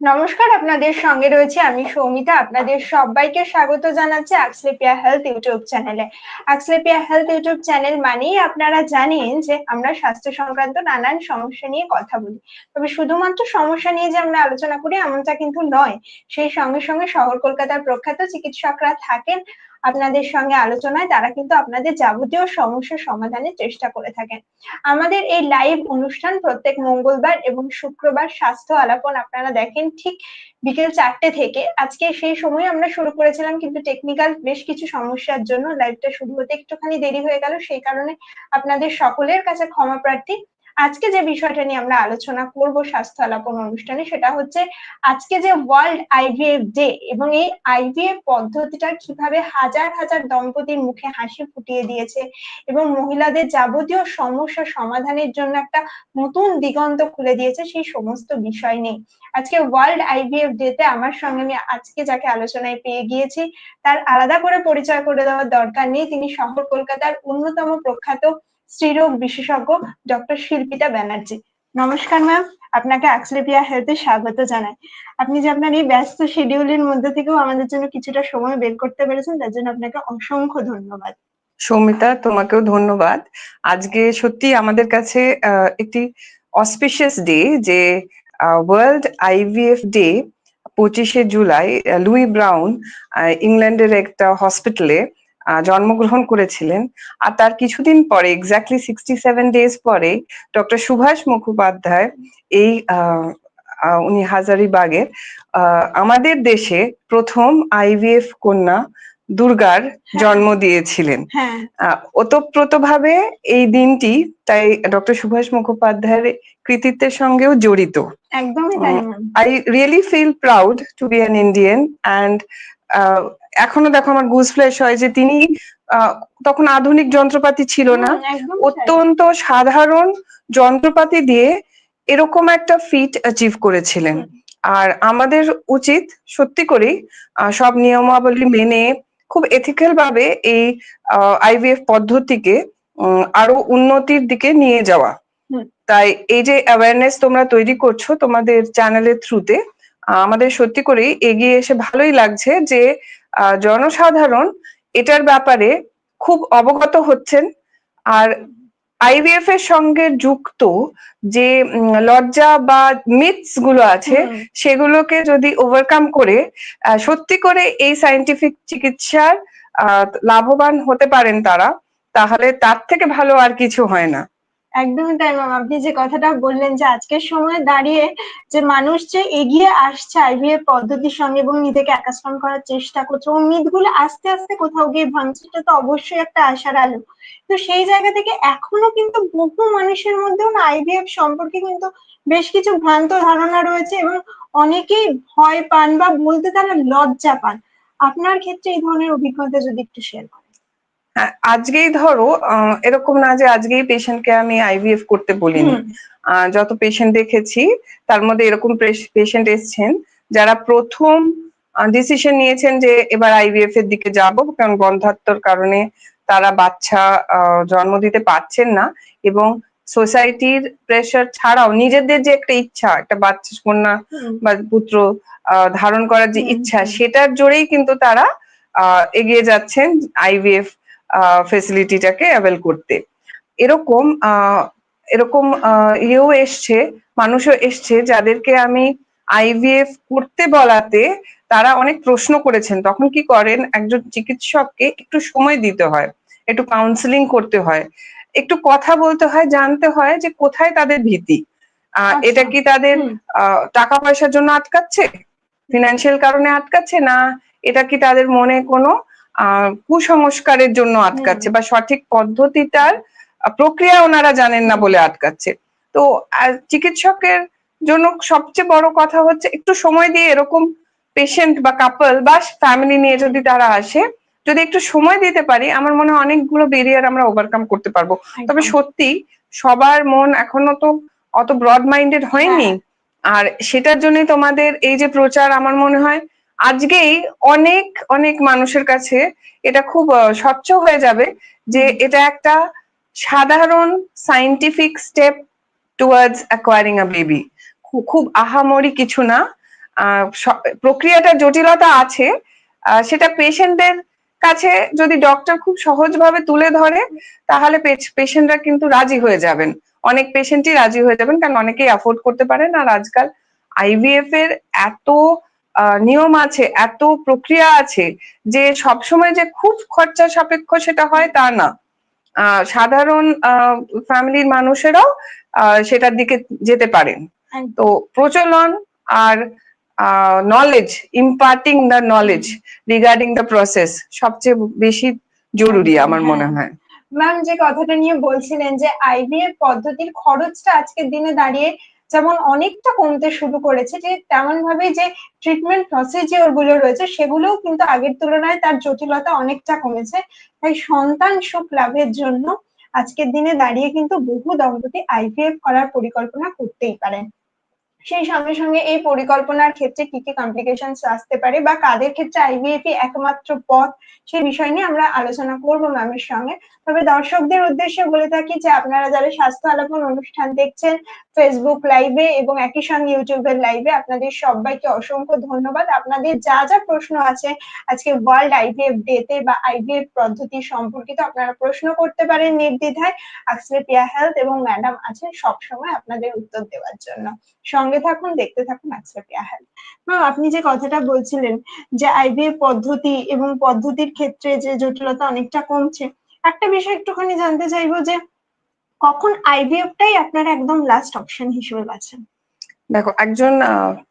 নমস্কার, আপনাদের সঙ্গে রয়েছে আমি সৌমিতা। আপনাদের সবাইকে স্বাগত জানাচ্ছি আক্সলেপিয়া হেলথ ইউটিউব চ্যানেলে। আক্সলেপিয়া হেলথ ইউটিউব চ্যানেল মানেই আপনারা জানেন যে আমরা স্বাস্থ্য সংক্রান্ত নানান সমস্যা নিয়ে কথা বলি। তবে শুধুমাত্র সমস্যা নিয়ে যে আমরা আলোচনা করি এমনটা কিন্তু নয়। সেই সঙ্গে সঙ্গে শহর কলকাতার প্রখ্যাত চিকিৎসকরা থাকেন আপনাদের সঙ্গে আলোচনায় তারা কিন্তু আপনাদের যাবতীয় সমস্যা সমাধানের চেষ্টা করে থাকেন। আমাদের এই লাইভ অনুষ্ঠান প্রত্যেক মঙ্গলবার এবং শুক্রবার স্বাস্থ্য আলাপন আপনারা দেখেন ঠিক বিকেল চারটে থেকে। আজকে সেই সময় আমরা শুরু করেছিলাম কিন্তু টেকনিক্যাল বেশ কিছু সমস্যার জন্য লাইভটা শুরু হতে একটুখানি দেরি হয়ে গেল। সেই কারণে আপনাদের সকলের কাছে ক্ষমা প্রার্থী। আজকে যে বিষয়টা নিয়ে আমরা আলোচনা করব স্বাস্থ্য আলাপন অনুষ্ঠানে সেটা হচ্ছে আজকে যে ওয়ার্ল্ড আইভিএফ ডে এবং এই আইভিএফ পদ্ধতিটা কীভাবে হাজার হাজার দম্পতির মুখে হাসি ফুটিয়ে দিয়েছে এবং মহিলাদের যাবতীয় সমস্যা সমাধানের জন্য একটা নতুন দিগন্ত খুলে দিয়েছে সেই সমস্ত বিষয় নেই আজকে ওয়ার্ল্ড আইভিএফ ডে তে আমার সঙ্গে আমি আজকে যাকে আলোচনায় পেয়ে গিয়েছি, তার আলাদা করে পরিচয় করে দেওয়ার দরকার নেই। তিনি শহর কলকাতার অন্যতম প্রখ্যাত স্ত্রীরোগ বিশেষজ্ঞ ডক্টর শিল্পিতা ব্যানার্জি। নমস্কার ম্যাম আপনাকে আক্সলেপিয়া হেলথে স্বাগত জানাই। আপনি যে আপনার এই ব্যস্ত শিডিউলের মধ্যে থেকেও আমাদের জন্য কিছুটা সময় বের করতে পেরেছেন, তার জন্য আপনাকে অসংখ্য ধন্যবাদ। সৌমিতা, তোমাকেও ধন্যবাদ। আজকে সত্যি আমাদের কাছে একটি অসপিশিয়াস ডে যে ওয়ার্ল্ড আইভিএফ ডে পঁচিশে জুলাই লুই ব্রাউন ইংল্যান্ডের একটা হসপিটালে জন্মগ্রহণ করেছিলেন আর তার কিছুদিন পরে এক্স্যাক্টলি সিক্সটি সেভেন ডেজ পরে ডক্টর সুভাষ মুখোপাধ্যায় এই উনি হাজারিবাগের আমাদের দেশে প্রথম আইভিএফ কন্যা দুর্গার হ্যাঁ। জন্ম দিয়েছিলেন হ্যাঁ। ওতপ্রোত ভাবে এই দিনটি তাই ডক্টর সুভাষ মুখোপাধ্যায়ের কৃতিত্বের সঙ্গেও জড়িত একদমই I really feel proud to be an Indian and এখনও দেখো আমার গুজ ফ্লেশ হয় যে তিনি তখন আধুনিক যন্ত্রপাতি ছিল না। অত্যন্ত সাধারণ যন্ত্রপাতি দিয়ে এরকম একটা ফিট অ্যাচিভ করেছিলেন। আর আমাদের উচিত সত্যি করেই সব নিয়মাবলী মেনে খুব এথিক্যাল ভাবে এই আইভিএফ পদ্ধতিকে আরও উন্নতির দিকে নিয়ে যাওয়া। তাই এই যে অ্যাওয়ারনেস তোমরা তৈরি করছ তোমাদের চ্যানেলের থ্রুতে আমাদের সত্যি করেই এগিয়ে এসে ভালোই লাগছে যে জনসাধারণ এটার ব্যাপারে খুব অবগত হচ্ছেন। আর আইভিএফ এর সঙ্গে যুক্ত যে লজ্জা বা মিথসগুলো আছে সেগুলোকে যদি ওভারকাম করে সত্যি করে এই সাইন্টিফিক চিকিৎসার লাভবান হতে পারেন তারা তাহলে তার থেকে ভালো আর কিছু হয় না। একদমই তাই ম্যাম আপনি যে কথাটা বললেন যে আজকের সময় দাঁড়িয়ে যে মানুষ যে এগিয়ে আসছে আইভিএফ পদ্ধতির সঙ্গে এবং নিজেকে একাশ্রম করার চেষ্টা করছে, ও মিথগুলো আস্তে আস্তে কোথাও গিয়ে ভাঙছে সেটা তো অবশ্যই একটা আশার আলো। তো সেই জায়গা থেকে এখনও কিন্তু বহু মানুষের মধ্যেও না আইভিএফ সম্পর্কে কিন্তু বেশ কিছু ভ্রান্ত ধারণা রয়েছে এবং অনেকেই ভয় পান বা বলতে তারা লজ্জা পান। আপনার ক্ষেত্রে এই ধরনের অভিজ্ঞতা যদি একটু শেয়ার হ্যাঁ, আজকেই ধরো এরকম না যে আজকেই পেশেন্টকে আমি আইভিএফ করতে বলিনি। যত পেশেন্ট দেখেছি তার মধ্যে এরকম পেশেন্ট এসছেন যারা প্রথম ডিসিশন নিয়েছেন যে এবার আইভিএফ এর দিকে যাব কারণ বন্ধাত্মর কারণে তারা বাচ্চা জন্ম দিতে পারছেন না এবং সোসাইটির প্রেশার ছাড়াও নিজেদের যে একটা ইচ্ছা একটা বাচ্চা কন্যা বা পুত্র ধারণ করার যে ইচ্ছা সেটার জোরেই কিন্তু তারা এগিয়ে যাচ্ছেন আইভিএফ ফেসিলিটিটাকে অ্যাভেল করতে। এরকম এরকম ইয়েও এসছে মানুষও এসছে যাদেরকে আমি আইভিএফ করতে বলাতে তারা অনেক প্রশ্ন করেছেন। তখন কি করেন? একজন চিকিৎসককে একটু সময় দিতে হয় একটু কাউন্সিলিং করতে হয়। একটু কথা বলতে হয় জানতে হয় যে কোথায় তাদের ভীতি। আচ্ছা। এটা কি তাদের টাকা পয়সার জন্য আটকাচ্ছে? ফিনান্সিয়াল কারণে আটকাচ্ছে? না এটা কি তাদের মনে কোনো কুসংস্কারের জন্য আটকাচ্ছে বা সঠিক পদ্ধতিটার প্রক্রিয়া ওনারা জানেন না বলে আটকাচ্ছে। তো চিকিৎসকের জন্য সবচেয়ে বড় কথা হচ্ছে একটু সময় দিয়ে এরকম পেশেন্ট বা কাপল বা ফ্যামিলি নিয়ে যদি তারা আসে যদি একটু সময় দিতে পারি আমার মনে হয় অনেকগুলো বেরিয়ার আমরা ওভারকাম করতে পারব। তবে সত্যি সবার মন এখনও তো অত ব্রড মাইন্ডেড হয়নি। হ্যাঁ। আর সেটার জন্যই তোমাদের এই যে প্রচার আমার মনে হয় আজকেই অনেক অনেক মানুষের কাছে এটা খুব স্বচ্ছ হয়ে যাবে যে এটা একটা সাধারণ scientific step towards acquiring a baby খুব আহামরি কিছু না। প্রক্রিয়াটা জটিলতা আছে। সেটা পেশেন্টদের কাছে যদি ডক্টর খুব সহজভাবে তুলে ধরে তাহলে পেশেন্টরা কিন্তু রাজি হয়ে যাবেন। অনেক পেশেন্টই রাজি হয়ে যাবেন কারণ অনেকেই অ্যাফোর্ড করতে পারেন। আর আজকাল আইভিএফ এর এত নিয়ম আছে এত প্রক্রিয়া আছে যে সবসময় যে খুব খরচা সাপেক্ষ সেটা হয় তা না। সাধারণ ফ্যামিলির মানুষেরাও সেটার দিকে যেতে পারেন। তো প্রচলন আর knowledge imparting the knowledge regarding the process সবচেয়ে বেশি জরুরি আমার মনে হ্যাঁ। হয়। ম্যাম যে কথাটা নিয়ে বলছিলেন যে আইভিএফ পদ্ধতির খরচটা আজকের দিনে দাঁড়িয়ে যেমন অনেকটা কমতে শুরু করেছে যে তেমন ভাবে যে ট্রিটমেন্ট প্রসিজিওরগুলো রয়েছে সেগুলোও কিন্তু আগের তুলনায় তার জটিলতা অনেকটা কমেছে। তাই সন্তান সুখ লাভের জন্য আজকের দিনে দাঁড়িয়ে কিন্তু বহু দম্পতি আইভিএফ করার পরিকল্পনা করতেই পারেন। সেই সঙ্গে সঙ্গে এই পরিকল্পনার ক্ষেত্রে কি কি কমপ্লিকেশন আসতে পারে বা কাদের ক্ষেত্রে আইভিএফ একমাত্র পথ, সেই বিষয় নিয়ে আমরা আলোচনা করব ম্যামের সঙ্গে। তবে দর্শকদের উদ্দেশ্যে বলে থাকি যে আপনারা যারা স্বাস্থ্য আলাপন অনুষ্ঠান দেখছেন ফেসবুক লাইভে এবং একই সঙ্গে ইউটিউবের লাইভে আপনাদের সবাইকে অসংখ্য ধন্যবাদ। আপনাদের যা যা প্রশ্ন আছে আজকে ওয়ার্ল্ড আইভিএফ ডেতে বা আইভিএফ পদ্ধতি সম্পর্কিত আপনারা প্রশ্ন করতে পারেন নির্দ্বিধায়। আক্সলেপিয়া হেলথ এবং ম্যাডাম আছেন সবসময় আপনাদের উত্তর দেওয়ার জন্য। সঙ্গে থাকুন, দেখতে থাকুন আক্সলেপিয়া হেলথ ম্যাম আপনি যে কথাটা বলছিলেন যে আইভিএফ পদ্ধতি এবং পদ্ধতির ক্ষেত্রে যে জটিলতা অনেকটা কমছে, একটা বিষয় একটুখানি জানতে চাইব যে কখন আইভিএফটাই আপনারা একদম লাস্ট অপশন হিসেবে বাছেন দেখো, একজন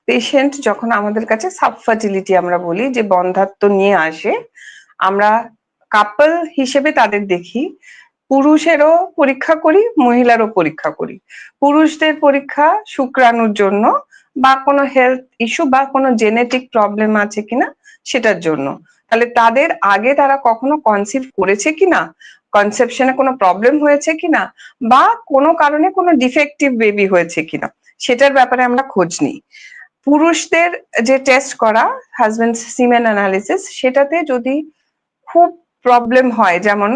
পেশেন্ট যখন আমাদের কাছে সাবফার্টিলিটি আমরা বলি, যে বন্ধাত্ব নিয়ে আসে, আমরা কাপল হিসেবে তাদের দেখি পুরুষেরও পরীক্ষা করি, মহিলারও পরীক্ষা করি। পুরুষদের পরীক্ষা শুক্রাণুর জন্য বা কোনো হেলথ ইস্যু বা কোনো জেনেটিক প্রবলেম আছে কিনা সেটার জন্য। তাহলে তাদের আগে তারা কখনো কনসিভ করেছে কিনা কনসেপশনে কোনো প্রবলেম হয়েছে কিনা বা কোনো কারণে কোনো ডিফেক্টিভ বেবি হয়েছে কিনা, সেটার ব্যাপারে আমরা খোঁজ নিই। পুরুষদের যে টেস্ট করা হাজবেন্ড সিমেন অ্যানালিসিস সেটাতে যদি খুব প্রবলেম হয়, যেমন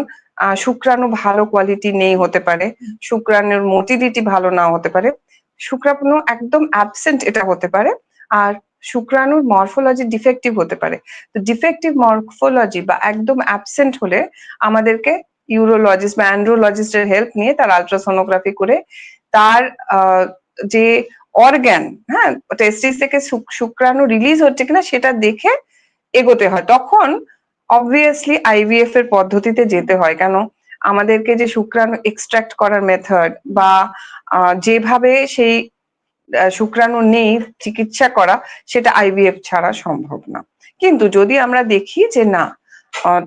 শুক্রাণু ভালো কোয়ালিটি নেই হতে পারে, শুক্রাণুর মোটিলিটি ভালো নাও হতে পারে। শুক্রাণু একদম অ্যাবসেন্ট এটা হতে পারে, আর শুক্রাণুর মরফোলজি ডিফেক্টিভ হতে পারে। তো ডিফেক্টিভ মরফোলজি বা একদম অ্যাবসেন্ট হলে আমাদেরকে ইউরোলজিস্ট বা অ্যান্ড্রোলজিস্টের হেল্প নিয়ে তার আলট্রাসোনোগ্রাফি করে তার যে অর্গ্যান হ্যাঁ টেস্টিস থেকে শুক- শুক্রাণু রিলিজ হচ্ছে কিনা সেটা দেখে এগোতে হয়। তখন অবভিয়াসলি আইভিএফ এর পদ্ধতিতে যেতে হয়। কেন? আমাদেরকে যে শুক্রাণু এক্সট্রাক্ট করার মেথড বা যেভাবে সেই শুক্রাণু নেই চিকিৎসা করা সেটা আইভিএফ ছাড়া সম্ভব না। কিন্তু যদি আমরা দেখি যে না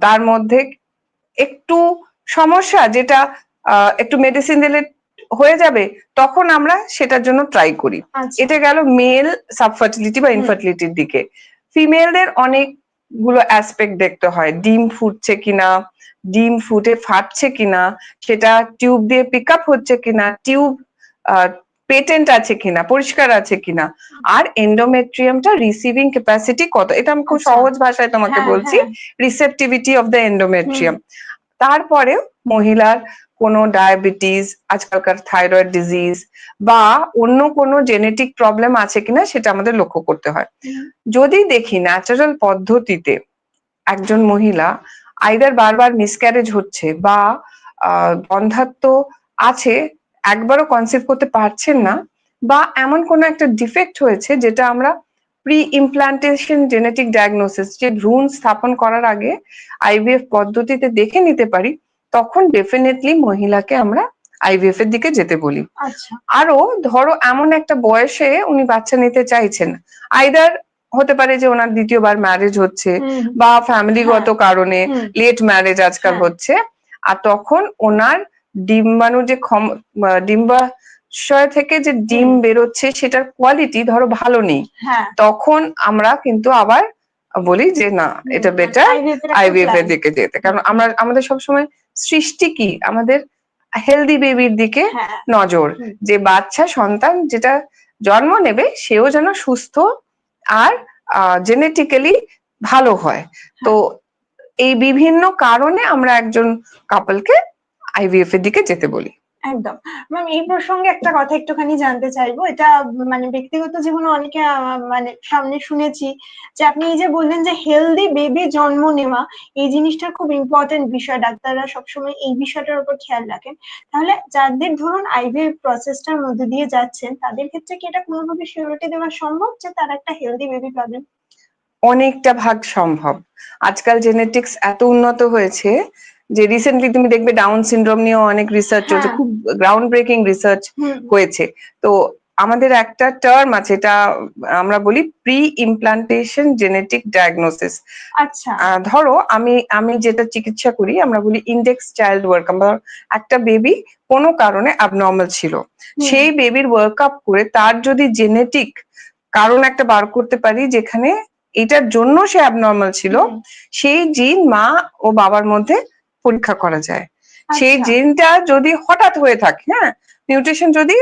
তার মধ্যে একটু সমস্যা যেটা আহ, একটু মেডিসিন দিলে হয়ে যাবে তখন আমরা সেটার জন্য ট্রাই করি। আচ্ছা। এটা গেল মেল সাবফার্টিলিটি বা ইনফার্টিলিটির দিকে। ফিমেলদের অনেকগুলো অ্যাসপেক্ট দেখতে হয়। ডিম ফুটছে কিনা ডিম ফুটে ফাটছে কিনা সেটা টিউব দিয়ে পিক আপ হচ্ছে কিনা টিউব পেটেন্ট আছে কিনা পরিষ্কার আছে কিনা আর এন্ডোমেট্রিয়ামটা রিসিভিং ক্যাপাসিটি কত? এটা আমি খুব আচ্ছা। সহজ ভাষায় তোমাকে হ্যাঁ, বলছি। রিসেপটিভিটি অফ দ্য এন্ডোমেট্রিয়াম তারপরে মহিলার কোনো ডায়াবেটিস আজকালকার থাইরয়েড ডিজিজ বা অন্য কোনো জেনেটিক প্রবলেম আছে কিনা সেটা আমাদের লক্ষ্য করতে হয়। যদি দেখি ন্যাচারাল পদ্ধতিতে একজন মহিলা আইদার বারবার মিসক্যারেজ হচ্ছে বা আহ, বন্ধাত্ব আছে একবারও কনসিভ করতে পারছেন না বা এমন কোনো একটা ডিফেক্ট হয়েছে যেটা আমরা প্রি ইমপ্লান্টেশন জেনেটিক ডায়াগনোসিস যে ভ্রূণ স্থাপন করার আগে আইভিএফ পদ্ধতিতে দেখে নিতে পারি তখন ডেফিনেটলি মহিলাকে আমরা আইভিএফ এর দিকে যেতে বলি। আচ্ছা। আরও ধরো এমন একটা বয়সে উনি বাচ্চা নিতে চাইছেন। আইদার হতে পারে যে ওনার দ্বিতীয়বার ম্যারেজ হচ্ছে বা ফ্যামিলিগত কারণে লেট ম্যারেজ আজকাল হ্যাঁ। হচ্ছে। আর তখন ওনার ডিম্বাণু যে ক্ষম ডিম্বাশয় থেকে যে ডিম বেরোচ্ছে সেটার কোয়ালিটি ধরো ভালো নেই। হ্যাঁ। তখন আমরা কিন্তু আবার বলি যে না এটা বেটার IVF আইভিএফ এর দিকে যেতে। কারণ আমরা আমাদের সবসময় সৃষ্টি কি? আমাদের হেলদি বেবির দিকে হ্যাঁ। নজর। যে বাচ্চা সন্তান যেটা জন্ম নেবে সেও যেন সুস্থ আর জেনেটিক্যালি ভালো হয়। তো এই বিভিন্ন কারণে আমরা একজন কাপলকে আইভিএফ এর দিকে যেতে বলি। একদম। ম্যাম এই প্রসঙ্গে একটা কথা একটুখানি জানতে চাইব। এটা মানে ব্যক্তিগত জীবনে অনেকে মানে সামনে শুনেছি যে আপনি এই যে বললেন যে হেলদি বেবি জন্ম নেওয়া, এই জিনিসটা খুব ইম্পর্টেন্ট বিষয়। ডাক্তাররা সবসময় এই বিষয়টার উপর খেয়াল রাখেন। তাহলে যাদের ধরুন আইভিএফ প্রসেসটার মধ্যে দিয়ে যাচ্ছেন, তাদের ক্ষেত্রে কি এটা কোনোভাবে সিউরিটি দেওয়া সম্ভব যে তারা একটা হেলদি বেবি পাবেন অনেকটা ভাগ সম্ভব। আজকাল জেনেটিক্স এত উন্নত হয়েছে যে রিসেন্টলি তুমি দেখবে ডাউন সিনড্রোম নিয়েও অনেক রিসার্চ চলছে হ্যাঁ। খুব গ্রাউন্ড ব্রেকিং রিসার্চ হয়েছে। তো আমাদের একটা টার্ম আছে এটা আমরা বলি প্রি ইমপ্লান্টেশন জেনেটিক ডায়াগনোসিস আচ্ছা ধরো আমি আমি যেটা চিকিৎসা করি আমরা বলি ইন্ডেক্স চাইল্ড ওয়ার্ক আমরা একটা বেবি কোনো কারণে অ্যাবনর্মাল ছিল। সেই বেবির ওয়ার্ক আপ করে তার যদি জেনেটিক কারণ একটা বার করতে পারি যেখানে এটার জন্য সে অ্যাবনর্মাল ছিল সেই জিন মা ও বাবার মধ্যে পরীক্ষা করা যায়। সেই আচ্ছা, জিনটা যদি হঠাৎ হয়ে থাকে হ্যাঁ মিউটেশন যদি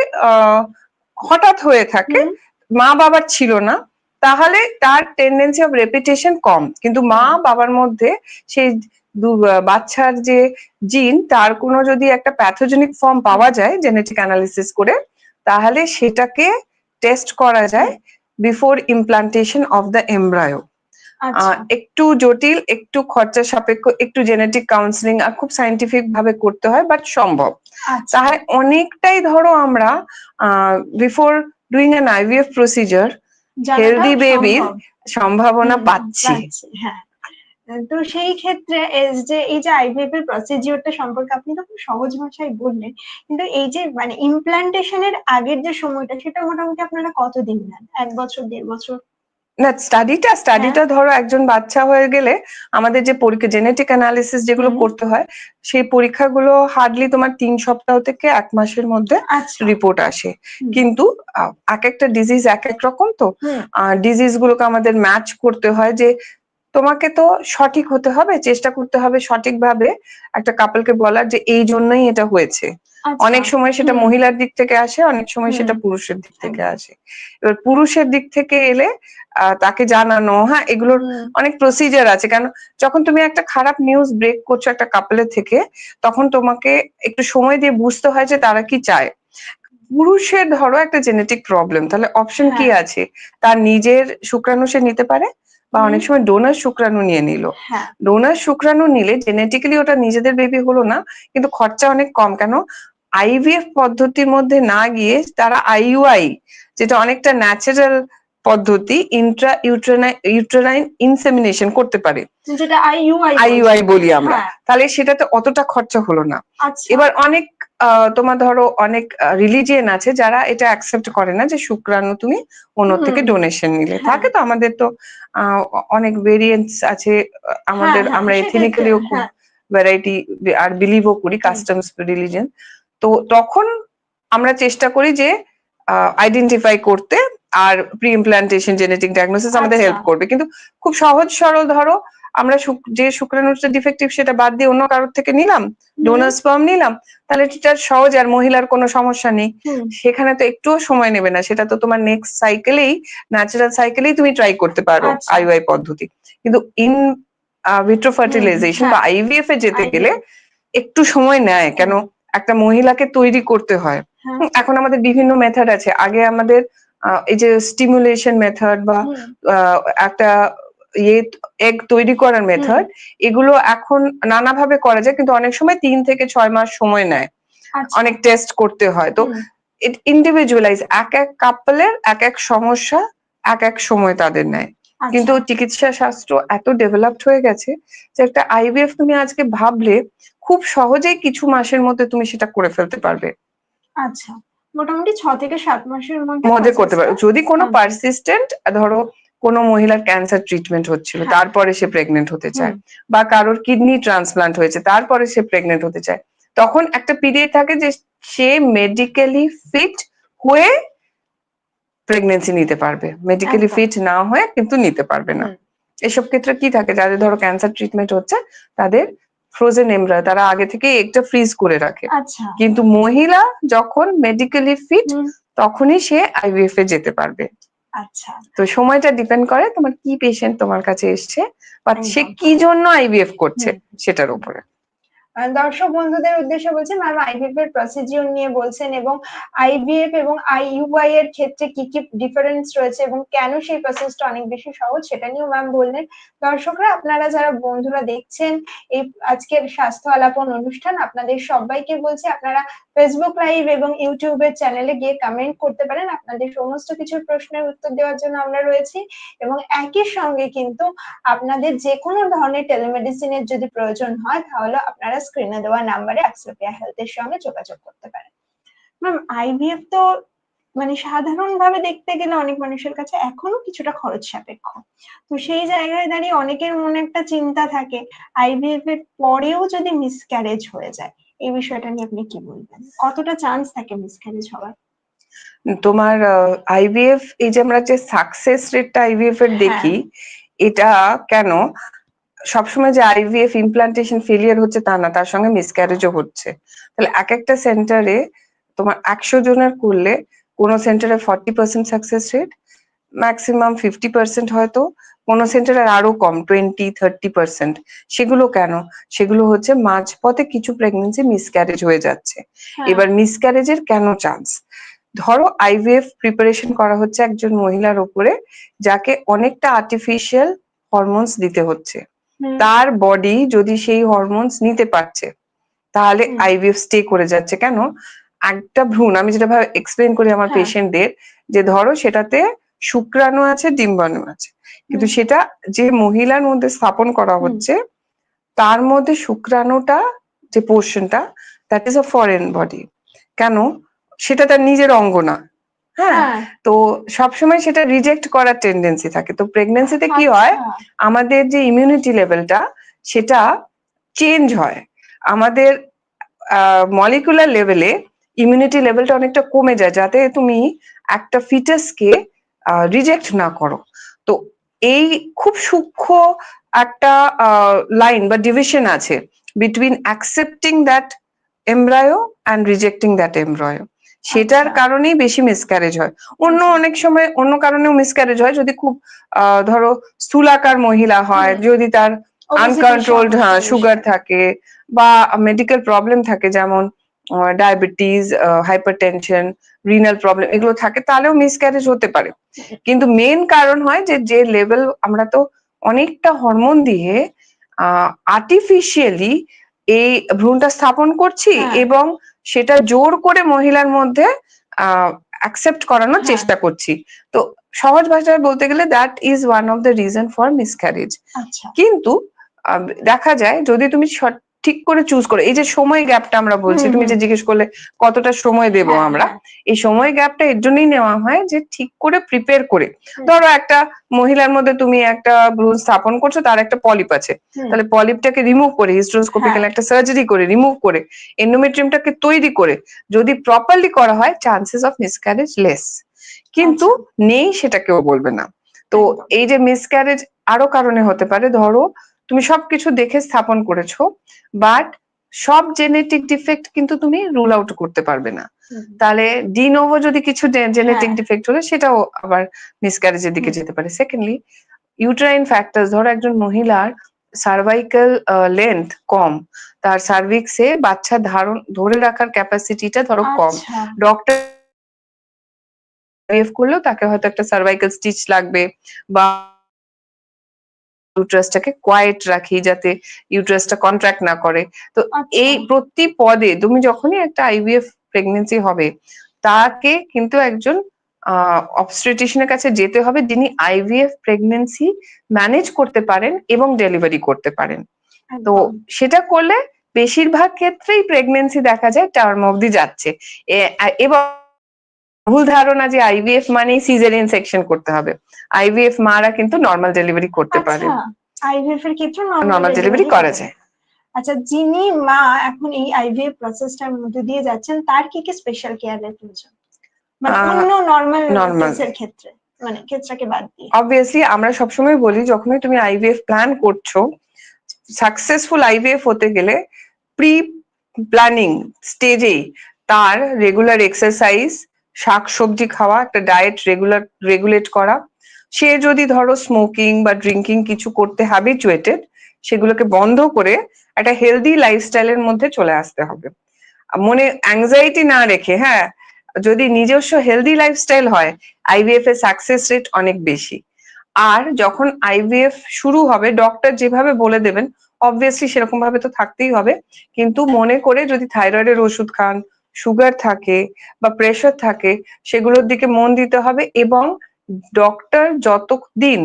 হঠাৎ হয়ে থাকে মা বাবার ছিল না তাহলে তার টেন্ডেন্সি অফ রেপিটেশন কম। কিন্তু মা বাবার মধ্যে সেই বাচ্চার যে জিন তার কোনো যদি একটা প্যাথোজেনিক ফর্ম পাওয়া যায় জেনেটিক অ্যানালিসিস করে তাহলে সেটাকে টেস্ট করা যায় before implantation of the embryo আচ্ছা একটু জটিল একটু খরচা সাপেক্ষ একটু জেনেটিক কাউন্সিলিং আর খুব সাইন্টিফিক ভাবে করতে হয় বাট সম্ভব। আচ্ছা। তাহলে অনেকটাই ধরো আমরা before doing an IVF procedure জানাটা healthy baby র সম্ভব। সম্ভাবনা পাচ্ছি। হ্যাঁ। তো সেই ক্ষেত্রে যে এই যে আইভিএফ এর প্রসিজিওরটা সম্পর্কে আপনি তো খুব সহজ ভাষায় বললেন কিন্তু এই যে মানে ইমপ্লান্টেশনের আগের যে সময়টা সেটা মোটামুটি আপনারা কতদিন নেন? এক বছর দেড় বছর? না স্টাডিটা স্টাডিটা ধরো একজন বাচ্চা হয়ে গেলে আমাদের যে পরীক্ষা জেনেটিক অ্যানালিসিস যেগুলো। করতে হয় সেই পরীক্ষাগুলো হার্ডলি তোমার তিন সপ্তাহ থেকে এক মাসের মধ্যে আচ্ছা। রিপোর্ট আসে। কিন্তু এক একটা ডিজিজ এক এক রকম তো। ডিজিজ গুলোকে আমাদের ম্যাচ করতে হয় যে তোমাকে তো সঠিক হতে হবে চেষ্টা করতে হবে সঠিকভাবে একটা কাপলকে বলার যে এই জন্যই এটা হয়েছে। আচ্ছা, অনেক সময় সেটা মহিলার দিক থেকে আসে অনেক সময় সেটা পুরুষের দিক থেকে আসে। এবার পুরুষের দিক থেকে এলে তাকে জানানো হ্যাঁ এগুলোর অনেক প্রসিজার আছে। কেন? যখন তুমি একটা খারাপ নিউজ ব্রেক করছ একটা কাপলের থেকে তখন তোমাকে একটু সময় দিয়ে বুঝতে হয় যে তারা কি চায়। পুরুষের ধরো একটা জেনেটিক প্রবলেম তাহলে অপশন কি হ্যাঁ। আছে? তার নিজের শুক্রাণু সে নিতে পারে বা অনেক সময় ডোনার শুক্রাণু নিয়ে নিল। হ্যাঁ। ডোনার শুক্রাণু নিলে জেনেটিক্যালি ওটা নিজেদের বেবি হলো না কিন্তু খরচা অনেক কম। কেন? আইভিএফ পদ্ধতির মধ্যে না গিয়ে তারা আইইউআই যেটা অনেকটা ন্যাচারাল পদ্ধতি ইন্ট্রা ইউট্রাইন ইনসেমিনেশন করতে পারে। যেটা আইইউআই আইইউআই বলি আমরা। হ্যাঁ। তাহলে সেটাতে অতটা খরচা হলো না। আচ্ছা। এবার অনেক তোমার ধরো অনেক রিলিজিয়ন আছে যারা এটা অ্যাকসেপ্ট করে না যে শুক্রাণু তুমি অন্য থেকে ডোনেশন নিলে। হ্যাঁ। থাকে তো আমাদের তো আহ, অনেক ভেরিয়েন্টস আছে আহ, আমাদের হ্যাঁ, আমরা এথনিক্যালিও খুব হ্যাঁ। ভ্যারাইটি আর বিলিভও করি কাস্টমস রিলিজন তো তখন আমরা চেষ্টা করি যে আইডেন্টিফাই করতে আর প্রি ইমপ্লান্টেশন জেনেটিক ডায়াগনোসিস আমাদের আচ্ছা। হেল্প করবে। কিন্তু খুব সহজ সরল ধরো আমরা যে শুক্রাণুটা ডিফেক্টিভ সেটা বাদ দিয়ে অন্য কারোর থেকে নিলাম ডোনার স্পার্ম নিলাম তাহলে এটা সহজ আর মহিলার কোনো সমস্যা নেই। সেখানে তো একটুও সময় নেবে না সেটা তো তোমার নেক্সট সাইকেলেই ন্যাচারাল সাইকেলেই তুমি ট্রাই করতে পারো আচ্ছা। আইওআই পদ্ধতি। কিন্তু ইন ভিট্রো ফার্টিলাইজেশন বা হ্যাঁ। আইভিএফ এ যেতে গেলে একটু সময় নেয় কেন? একটা মহিলাকে তৈরি করতে হয় হ্যাঁ, এখন আমাদের বিভিন্ন মেথড আছে। আগে আমাদের এই যে স্টিমুলেশন মেথড বা একটা ইয়ে এগ তৈরি করার মেথড এগুলো এখন নানাভাবে করা যায় কিন্তু অনেক সময় তিন থেকে ছয় মাস সময় নেয়। আচ্ছা, অনেক টেস্ট করতে হয়। তো ইন্ডিভিজুয়ালাইজ এক এক কাপলের এক এক সমস্যা এক এক সময় তাদের নেয়। আচ্ছা, কিন্তু চিকিৎসা শাস্ত্র এত ডেভেলপড হয়ে গেছে যে একটা আইভিএফ তুমি আজকে ভাবলে খুব সহজেই কিছু মাসের মধ্যে তুমি সেটা করে ফেলতে পারবে। আচ্ছা মোটামুটি ছ থেকে সাত মাসের মধ্যে করতে process-টা- যদি কোনো আচ্ছা। পারসিস্টেন্ট ধরো কোনো মহিলার ক্যান্সার ট্রিটমেন্ট হচ্ছিল হ্যাঁ। তারপরে সে প্রেগনেন্ট হতে চায় বা কারোর কিডনি ট্রান্সপ্লান্ট হয়েছে তারপরে সে প্রেগনেন্ট হতে চায় তখন একটা পিরিয়ড থাকে যে সে মেডিকেলি ফিট হয়ে প্রেগনেন্সি নিতে পারবে। মেডিকেলি ফিট না হয়ে কিন্তু নিতে পারবে না। এসব ক্ষেত্রে কি থাকে? যাদের ধরো ক্যান্সার ট্রিটমেন্ট হচ্ছে তাদের ফ্রোজেন এমরা তারা আগে থেকে একটা ফ্রিজ করে রাখে। আচ্ছা। কিন্তু মহিলা যখন মেডিকেলি ফিট তখনই সে আইভিএফ এ যেতে পারবে। আচ্ছা। তো সময়টা ডিপেন্ড করে তোমার কি পেশেন্ট তোমার কাছে এসছে বা সে কি জন্য আইভিএফ করছে সেটার উপরে। দর্শক বন্ধুদের উদ্দেশ্যে বলছেন ম্যাম আইভিএফ এর প্রসিডিউর নিয়ে বলছেন এবং আইভিএফ এবং আইইউআই এর ক্ষেত্রে কি কি ডিফারেন্স রয়েছে এবং কেন সেই প্রসেসটা অনেক বেশি সহজ সেটা নিয়েও ম্যাম বললেন। দর্শকরা, আপনারা যারা বন্ধুরা দেখছেন এই আজকের স্বাস্থ্য আলাপন অনুষ্ঠান, আপনাদের সবাইকে বলছি, আপনারা ফেসবুক লাইভ এবং ইউটিউবের চ্যানেলে গিয়ে কমেন্ট করতে পারেন। আপনাদের সমস্ত কিছুর প্রশ্নের উত্তর দেওয়ার জন্য আমরা রয়েছি এবং একই সঙ্গে কিন্তু আপনাদের যে কোনো ধরনের টেলিমেডিসিনের যদি প্রয়োজন হয়, তাহলে আপনারা স্ক্রিনে দেওয়া নাম্বারে অ্যাক্সোপিয়া হেলথের সঙ্গে যোগাযোগ করতে পারেন। ম্যাম আইভিএফ তো মানে সাধারণভাবে দেখতে গেলে অনেক মানুষের কাছে এখনও কিছুটা খরচ সাপেক্ষ। তো সেই জায়গায় দাঁড়িয়ে অনেকের মনে একটা চিন্তা থাকে আইভিএফ এর পরেও যদি মিসক্যারেজ হয়ে যায় এই বিষয়টা নিয়ে আপনি কি বলবেন? কতটা চান্স থাকে মিসক্যারেজ হওয়ার? তোমার আইভিএফ এই যে আমরা যে সাকসেস রেটটা আইভিএফ এর দেখি এটা কেন? সবসময় যে আইভিএফ ইমপ্লান্টেশন ফেলিয়ার হচ্ছে তা না তার সঙ্গে মিসক্যারেজও হচ্ছে। তাহলে এক একটা সেন্টারে তোমার একশো জনের করলে কোনো সেন্টারে forty percent success rate maximum fifty percent হয়তো কোনো সেন্টারে আরও কম টোয়েন্টি থার্টি পার্সেন্ট সেগুলো কেন? সেগুলো হচ্ছে মাঝপথে কিছু প্রেগনেন্সি মিসক্যারেজ হয়ে যাচ্ছে। হ্যাঁ, এবার মিসক্যারেজের কেন চান্স ধরো আইভিএফ প্রিপারেশন করা হচ্ছে একজন মহিলার উপরে যাকে অনেকটা আর্টিফিশিয়াল হরমোনস দিতে হচ্ছে। তার বডি যদি সেই হরমোনস নিতে পারছে তাহলে। আইভিএফ স্টে করে যাচ্ছে। কেন? একটা ভ্রূণ আমি যেটা ভাবে এক্সপ্লেন করি আমার হ্যাঁ। পেশেন্টদের যে ধরো সেটাতে শুক্রাণু আছে ডিম্বাণু আছে। কিন্তু সেটা যে মহিলার মধ্যে স্থাপন করা হচ্ছে তার মধ্যে শুক্রাণুটা যে পোর্শনটা that is a foreign body কেন? সেটা তার নিজের অঙ্গ না। হ্যাঁ হ্যাঁ। তো সবসময় সেটা রিজেক্ট করার টেন্ডেন্সি থাকে। তো প্রেগনেন্সিতে কি হয়? আচ্ছা, আমাদের যে ইমিউনিটি লেভেলটা সেটা চেঞ্জ হয়। আমাদের মলিকুলার লেভেলে ইমিউনিটি লেভেলটা অনেকটা কমে যায় যাতে তুমি একটা ফিটাসকে রিজেক্ট না করো। তো এই খুব সূক্ষ্ম একটা লাইন বা ডিভিশন আছে between accepting that embryo and rejecting that embryo সেটার আচ্ছা। কারণেই বেশি মিসক্যারেজ হয় অন্য। অনেক সময় অন্য কারণেও মিসক্যারেজ হয় যদি খুব আহ, ধরো স্থূলাকার মহিলা হয় যদি তার আনকন্ট্রোলড হ্যাঁ সুগার থাকে বা মেডিকেল প্রবলেম থাকে যেমন ডায়াবেটিস হাইপারটেনশন রিনাল প্রবলেম এগুলো থাকে তাহলেও মিসক্যারেজ হতে পারে কিন্তু মেন কারণ হয় যে যে লেভেল আমরা তো অনেকটা হরমোন দিয়ে আর্টিফিশিয়ালি এই ভ্রূণটা স্থাপন করছি হ্যাঁ। এবং সেটা জোর করে মহিলার মধ্যে অ্যাকসেপ্ট করানোর হ্যাঁ। চেষ্টা করছি। তো সহজ ভাষায় বলতে গেলে that is one of the reason for miscarriage কিন্তু আহ, দেখা যায় যদি তুমি ঠিক করে চুজ করো এই যে সময় গ্যাপটা আমরা বলছি তুমি যে জিজ্ঞেস করলে কতটা সময় দেব হ্যাঁ, আমরা হ্যাঁ। এই সময় গ্যাপটা এর জন্যই নেওয়া হয় যে ঠিক করে প্রিপেয়ার করে। ধরো একটা মহিলার মধ্যে তুমি একটা ভ্রূণ স্থাপন করছ তার একটা পলিপ আছে। তাহলে পলিপটাকে রিমুভ করে হিস্ট্রোস্কোপিক্যাল। একটা সার্জারি করে রিমুভ করে এন্ডোমেট্রিয়ামটাকে তৈরি করে যদি প্রপারলি করা হয় চান্সেস অফ মিসক্যারেজ লেস কিন্তু নেই সেটা কেউ বলবে না। তো আচ্ছা। এই যে মিসক্যারেজ আরও কারণে হতে পারে ধরো তুমি সবকিছু দেখে স্থাপন করেছ বাট সব জেনেটিক ডিফেক্ট কিন্তু তুমি রুল আউট করতে পারবে না। তাহলে ডিনোভো যদি কিছু জেনেটিক হ্যাঁ। ডিফেক্ট হলে সেটাও আবার মিসক্যারেজের দিকে যেতে পারে। সেকেন্ডলি ইউট্রাইন ফ্যাক্টরস ধরো একজন মহিলার সার্ভাইকাল লেন্থ কম তার সার্ভিক্সে বাচ্চা ধারণ ধরে রাখার ক্যাপাসিটিটা ধরো কম। আচ্ছা। ডক্টর আইভিএফ করলেও তাকে হয়তো একটা সার্ভাইকাল স্টিচ লাগবে বা ইউট্রাসটাকে কোয়াইট রাখি যাতে ইউট্রাসটা কন্ট্রাক্ট না করে। তো আচ্ছা। এই প্রতি পদে তুমি যখনই একটা আইভিএফ প্রেগনেন্সি হবে তাকে কিন্তু একজন অবস্ট্রেটিশনের কাছে যেতে হবে যিনি আইভিএফ প্রেগনেন্সি ম্যানেজ করতে পারেন এবং ডেলিভারি করতে পারেন। তো সেটা করলে বেশিরভাগ ক্ষেত্রেই প্রেগনেন্সি দেখা যায় টার্ম অবধি যাচ্ছে। এ- এবং ভুল ধারণা যে আইভিএফ মানেই সিজারিয়ান সেকশন করতে হবে। আইভিএফ মারা কিন্তু নর্মাল ডেলিভারি করতে পারে। আচ্ছা আইভিএফ এর ক্ষেত্রে নর্মাল ডেলিভারি করা যায়। আচ্ছা যিনি মা এখন এই আইভিএফ প্রসেসটার মধ্যে দিয়ে যাচ্ছেন তার কি কি স্পেশাল কেয়ারের প্রয়োজন? মানে অন্য নর্মাল। কেসের ক্ষেত্রে মানে ক্ষেত্রকে বাদ দিয়ে। অবভিয়াসলি আমরা সবসময় বলি যখনই তুমি আইভিএফ প্ল্যান করছ সাকসেসফুল আইভিএফ হতে গেলে প্রি প্ল্যানিং স্টেজেই তার রেগুলার এক্সারসাইজ শাক সবজি খাওয়া, একটা ডায়েট রেগুলার রেগুলেট করা। সে যদি ধরো স্মোকিং বা ড্রিঙ্কিং কিছু করতে হ্যাবিচুয়েটেড সেগুলোকে বন্ধ করে একটা হেলদি লাইফস্টাইলের মধ্যে চলে আসতে হবে। মনে অ্যাংজাইটি না রেখে হ্যাঁ যদি নিজস্ব হেলদি লাইফস্টাইল হয় আইভিএফ এর সাকসেস রেট অনেক বেশি। আর যখন আইভিএফ শুরু হবে ডক্টর যেভাবে বলে দেবেন অবভিয়াসলি সেরকম ভাবে তো থাকতেই হবে। কিন্তু মনে করে যদি থাইরয়েডের ওষুধ খান সুগার থাকে বা প্রেশার থাকে সেগুলোর দিকে মন দিতে হবে এবং ডক্টর যত দিন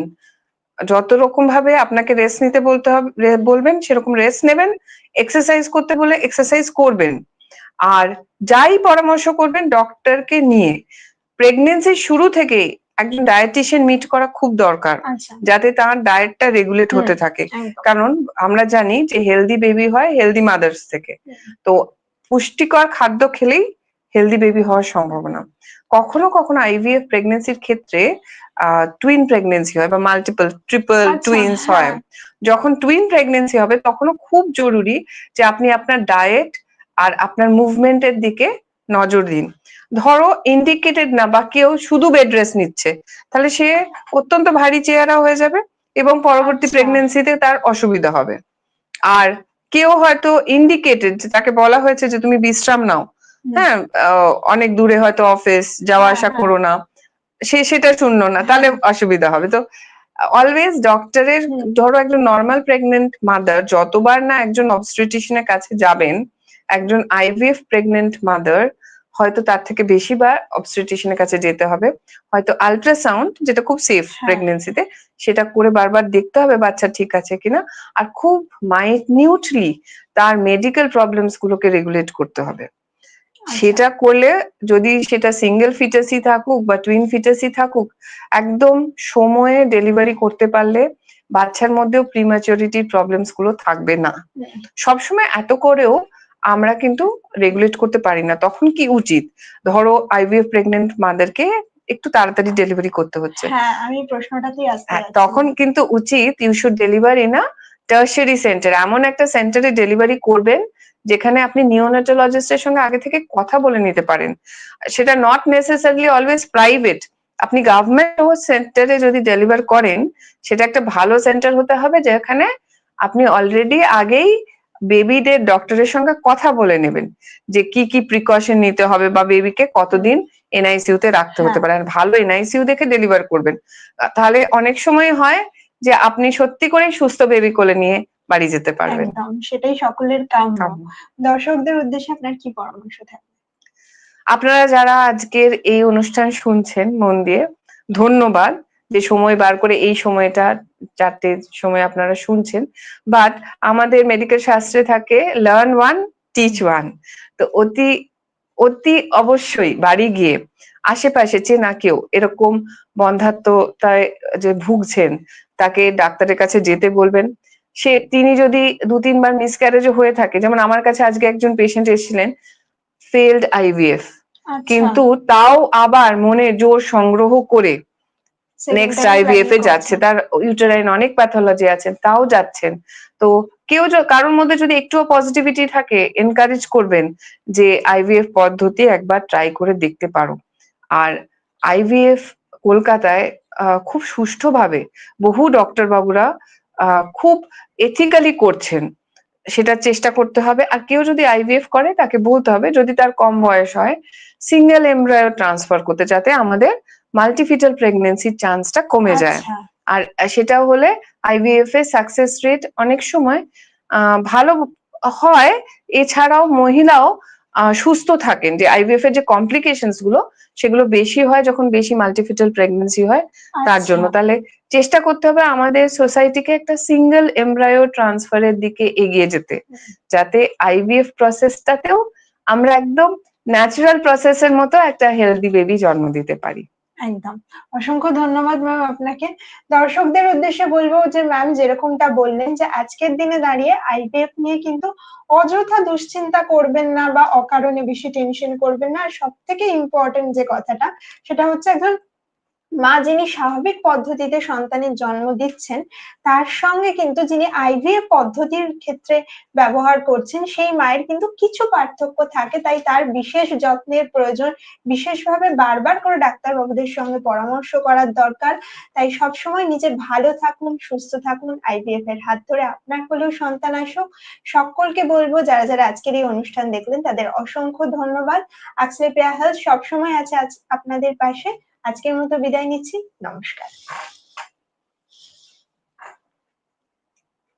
যত রকম ভাবে আপনাকে রেস্ট নিতে বলতে হবে বলবেন সেরকম রেস্ট নেবেন এক্সারসাইজ করতে বলে এক্সারসাইজ করবেন। আর যাই পরামর্শ করবেন ডক্টরকে নিয়ে প্রেগনেন্সির শুরু থেকেই একজন ডায়েটিশিয়ান মিট করা খুব দরকার আচ্ছা। যাতে তার ডায়েটটা রেগুলেট হতে থাকে। কারণ আমরা জানি যে হেলদি বেবি হয় হেলদি মাদার্স থেকে। তো পুষ্টিকর খাদ্য খেলেই হেলদি বেবি হওয়ার সম্ভাবনা কখনো কখনো আইভিএফ প্রেগনেন্সির ক্ষেত্রে টুইন প্রেগনেন্সি হয় বা মাল্টিপল ট্রিপল আচ্ছা, টুইন্স হ্যাঁ। যখন টুইন প্রেগনেন্সি হবে তখনও খুব জরুরি যে আপনি আপনার ডায়েট আর আপনার মুভমেন্টের দিকে নজর দিন ধরো ইন্ডিকেটেড না বা কেউ শুধু বেড রেস্ট নিচ্ছে তাহলে সে অত্যন্ত ভারী চেহারা হয়ে যাবে এবং পরবর্তী আচ্ছা। প্রেগনেন্সিতে তার অসুবিধা হবে আর কেউ হয়তো ইন্ডিকেটেড তাকে বলা হয়েছে যে তুমি বিশ্রাম নাও। হ্যাঁ অনেক দূরে হয়তো অফিস যাওয়া হ্যাঁ, আসা হ্যাঁ। করো না। সে সেটা শুনলো না তাহলে অসুবিধা হবে। তো অলওয়েজ ডক্টরের ধরো একজন নর্মাল প্রেগনেন্ট মাদার যতবার না একজন অবস্ট্রিটিশিয়ানের কাছে যাবেন একজন আইভিএফ প্রেগনেন্ট মাদার হয়তো তার থেকে বেশিবার অবস্ট্রিটিশিয়ানের কাছে যেতে হবে। হয়তো আল্ট্রাসাউন্ড যেটা খুব সেফ হ্যাঁ। প্রেগনেন্সিতে সেটা করে বারবার দেখতে হবে বাচ্চা ঠিক আছে কিনা। আর খুব মাইনিউটলি তার মেডিকেল প্রবলেমস গুলোকে রেগুলেট করতে হবে। আচ্ছা। সেটা করলে যদি সেটা সিঙ্গেল ফিটাসই থাকুক বা টুইন ফিটাসই থাকুক একদম সময়ে ডেলিভারি করতে পারলে বাচ্চার মধ্যেও প্রিম্যাচুরিটির প্রবলেমসগুলো থাকবে না। সবসময় এত করেও আমরা কিন্তু রেগুলেট করতে পারি না। তখন কি উচিত? ধরো আইভিএফ প্রেগনেন্ট মাদারকে একটু তাড়াতাড়ি ডেলিভারি করতে হচ্ছে। হ্যাঁ আমি প্রশ্নটাতেই আসতে হ্যাঁ, তখন কিন্তু উচিত ইউ শুড ডেলিভারি না টার্সারি সেন্টার এমন একটা সেন্টারে ডেলিভারি করবেন যেখানে আপনি নিওনাটোলজিস্টের সঙ্গে আগে থেকে কথা বলে নিতে পারেন। সেটা নট নেসেসারিলি অলওয়েজ প্রাইভেট আপনি গভর্নমেন্ট সেন্টারে যদি ডেলিভার করেন সেটা একটা ভালো সেন্টার হতে হবে যেখানে আপনি অলরেডি আগেই বেবিদের ডক্টরের সঙ্গে কথা বলে নেবেন যে কি কি প্রিকশন নিতে হবে বা বেবিকে কতদিন এনআইসিউ তে রাখতে হতে হ্যাঁ। পারে। ভালো এনআইসিউ দেখে ডেলিভার করবেন। তাহলে অনেক সময় হয় যে আপনি সত্যি করে সুস্থ বেবি কোলে নিয়ে বাড়ি যেতে পারবেন। একদম সেটাই সকলের কাম্য। দর্শকদের উদ্দেশ্যে আপনার কি পরামর্শ থাকবে? আপনারা যারা আজকের এই অনুষ্ঠান শুনছেন মন দিয়ে ধন্যবাদ। যে সময় বার করে এই সময়টা চারটে সময় আপনারা শুনছেন। বাট আমাদের মেডিকেল শাস্ত্রে থাকে লার্ন ওয়ান টিচ ওয়ান তো অতি অতি অবশ্যই বাড়ি গিয়ে আশেপাশে চেনা কেউ এরকম বন্ধাত্মতায় যে ভুগছেন তাকে ডাক্তারের কাছে যেতে বলবেন। সে তিনি যদি দু তিনবার মিসক্যারেজও হয়ে থাকে যেমন আমার কাছে আজকে একজন পেশেন্ট এসেছিলেন ফেলড আইভিএফ আচ্ছা, কিন্তু তাও আবার মনে জোর সংগ্রহ করে নেক্সট আইভিএফ এ যাচ্ছে। তার ইউটেরাইন অনেক প্যাথোলজি আছে তাও যাচ্ছেন। তো কেউ কারোর মধ্যে যদি একটুও পজিটিভিটি থাকে এনকারেজ করবেন যে আইভিএফ পদ্ধতি একবার ট্রাই করে দেখতে পারো। আর আইভিএফ কলকাতায় খুব সুষ্ঠুভাবে বহু ডক্টর বাবুরা আহ, খুব এথিক্যালি করছেন। সেটা চেষ্টা করতে হবে। আর কেউ যদি আইভিএফ করে তাকে বলতে হবে যদি তার কম বয়স হয় সিঙ্গেল এমব্রায়ো ট্রান্সফার করতে যাতে আমাদের মাল্টিফিটাল প্রেগনেন্সির চান্সটা কমে যায়। আচ্ছা, আর সেটা হলে আইভিএফ এর সাকসেস রেট অনেক সময় ভালো হয়। এছাড়াও মহিলাও সুস্থ থাকেন। যে আইভিএফ এর যে কমপ্লিকেশনসগুলো সেগুলো বেশি হয় যখন বেশি মাল্টিফিটাল প্রেগনেন্সি হয় তার আচ্ছা, জন্য। তাহলে চেষ্টা করতে হবে আমাদের সোসাইটিকে একটা সিঙ্গেল এমব্রায়ো ট্রান্সফারের দিকে এগিয়ে যেতে। যাতে আইভিএফ প্রসেসটাতেও আমরা একদম ন্যাচারাল প্রসেসের মতো একটা হেলদি বেবি জন্ম দিতে পারি। একদম। অসংখ্য ধন্যবাদ ম্যাম আপনাকে। দর্শকদের উদ্দেশ্যে বলব যে ম্যাম যেরকমটা বললেন যে আজকের দিনে দাঁড়িয়ে আইপিএফ নিয়ে কিন্তু অযথা দুশ্চিন্তা করবেন না বা অকারণে বেশি টেনশন করবেন না। আর সব থেকে ইম্পর্টেন্ট যে কথাটা, সেটা হচ্ছে একজন মা যিনি স্বাভাবিক পদ্ধতিতে সন্তানের জন্ম দিচ্ছেন, তার সঙ্গে কিন্তু যিনি আইভিএফ পদ্ধতির ক্ষেত্রে ব্যবহার করছেন, সেই মায়ের কিন্তু কিছু পার্থক্য থাকে। তাই তার বিশেষ যত্নের প্রয়োজন, বিশেষভাবে বারবার করে ডাক্তারবাবুদের সঙ্গে পরামর্শ করার দরকার। তাই সবসময় নিজে ভালো থাকুন, সুস্থ থাকুন আইভিএফ এর হাত ধরে আপনার হলেও সন্তান আসুক। সকলকে বলব, যারা যারা আজকের এই অনুষ্ঠান দেখলেন, তাদের অসংখ্য ধন্যবাদ। আকসলেপিয়া হেলথ সবসময় আছে আজ আপনাদের পাশে। আজকের মতো বিদায় নিচ্ছি। নমস্কার।